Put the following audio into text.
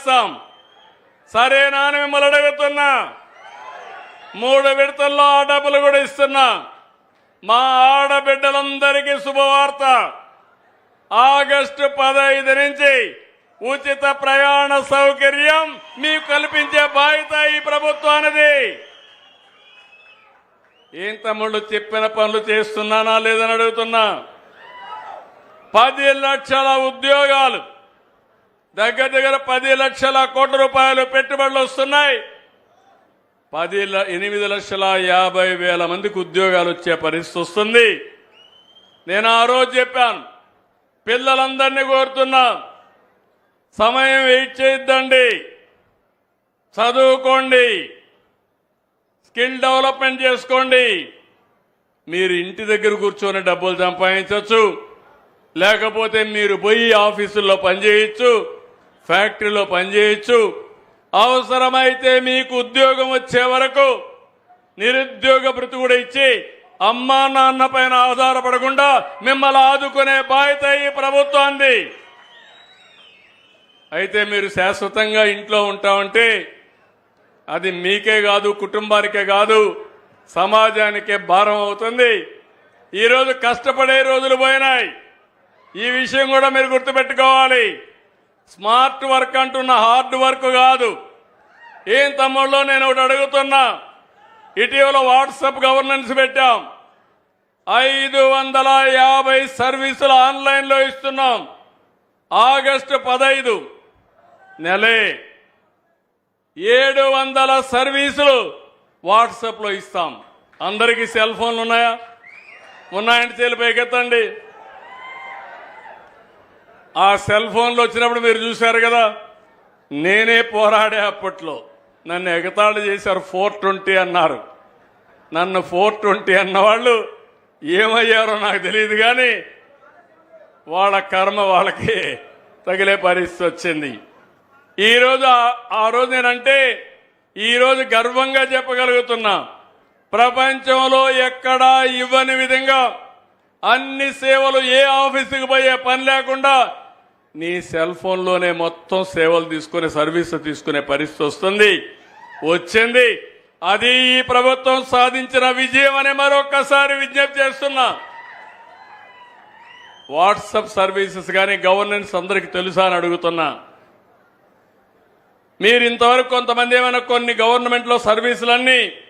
చేస్తాం. సరేనా అని మిమ్మల్ని అడుగుతున్నా. మూడు విడతల్లో ఆ డబ్బులు కూడా ఇస్తున్నా. మా ఆడబిడ్డలందరికీ శుభవార్త. ఆగస్టు పదహైదు నుంచి ఉచిత ప్రయాణ సౌకర్యం మీకు కల్పించే బాధ్యత ఈ ప్రభుత్వానిది. ఏం తమ్ముళ్ళు చెప్పిన పనులు చేస్తున్నానా లేదని అడుగుతున్నా. పది లక్షల ఉద్యోగాలు దగ్గర దగ్గర పది లక్షల కోట్ల రూపాయలు పెట్టుబడులు వస్తున్నాయి. పది ల- ఎనిమిది లక్షల యాభై వేల మందికి ఉద్యోగాలు వచ్చే పరిస్థితి వస్తుంది. నేను ఆ రోజు చెప్పాను పిల్లలందరినీ కోరుతున్నా సమయం వెయిట్ చేయొద్దండి చదువుకోండి స్కిల్ డెవలప్మెంట్ చేసుకోండి. మీరు ఇంటి దగ్గర కూర్చొని డబ్బులు సంపాదించవచ్చు లేకపోతే మీరు పోయి ఆఫీసుల్లో పనిచేయచ్చు. ఫ్యాక్టరీలో పనిచేయచ్చు. అవసరమైతే మీకు ఉద్యోగం వచ్చే వరకు నిరుద్యోగ భృతి కూడా ఇచ్చి అమ్మా నాన్న పైన ఆధారపడకుండా మిమ్మల్ని ఆదుకునే బాధ్యత ఈ ప్రభుత్వాన్ని అయితే మీరు శాశ్వతంగా ఇంట్లో ఉంటామంటే అది మీకే కాదు కుటుంబానికే కాదు సమాజానికే భారం అవుతుంది. ఈరోజు కష్టపడే రోజులు పోయినాయి. ఈ విషయం కూడా మీరు గుర్తుపెట్టుకోవాలి. స్మార్ట్ వర్క్ అంటున్న హార్డ్ వర్క్ కాదు. ఏం తమ్ముళ్ళు నేను ఒకటి అడుగుతున్నా. ఇటీవల వాట్సాప్ గవర్నెన్స్ పెట్టాం. ఐదు వందల యాభై సర్వీసులు ఆన్లైన్లో ఇస్తున్నాం. ఆగస్టు పదైదు. నెలే. ఏడు వందల సర్వీసులు వాట్సాప్లో ఇస్తాం. అందరికీ సెల్ ఫోన్లు ఉన్నాయా? ఉన్నాయంటే చేలు పైకెత్తండి. ఆ సెల్ ఫోన్లు వచ్చినప్పుడు మీరు చూశారు కదా? నేనే పోరాడే అప్పట్లో. నన్ను ఎగతాళి చేశారు ఫోర్ ట్వంటీ అన్నారు. నన్ను ఫోర్ ట్వంటీ అన్నవాళ్ళు ఏమయ్యారో నాకు తెలియదు కానీ వాళ్ళ కర్మ వాళ్ళకి తగిలే పరిస్థితి వచ్చింది. ఈరోజు ఆ- రోజు నేనంటే ఈరోజు గర్వంగా చెప్పగలుగుతున్నా. ప్రపంచంలో ఎక్కడా ఇవ్వని విధంగా అన్ని సేవలు ఏ ఆఫీసుకు పోయే పని లేకుండా నీ సెల్ ఫోన్లోనే మొత్తం సేవలు తీసుకునే సర్వీసు తీసుకునే పరిస్థితి వస్తుంది. వచ్చింది. అది ఈ ప్రభుత్వం సాధించిన విజయం అని మరొకసారి విజ్ఞప్తి చేస్తున్నా. వాట్సప్ సర్వీసెస్ కానీ గవర్నెన్స్ అందరికీ తెలుసా అని అడుగుతున్నా. మీరు ఇంతవరకు కొంతమంది ఏమైనా కొన్ని గవర్నమెంట్లో సర్వీసులన్నీ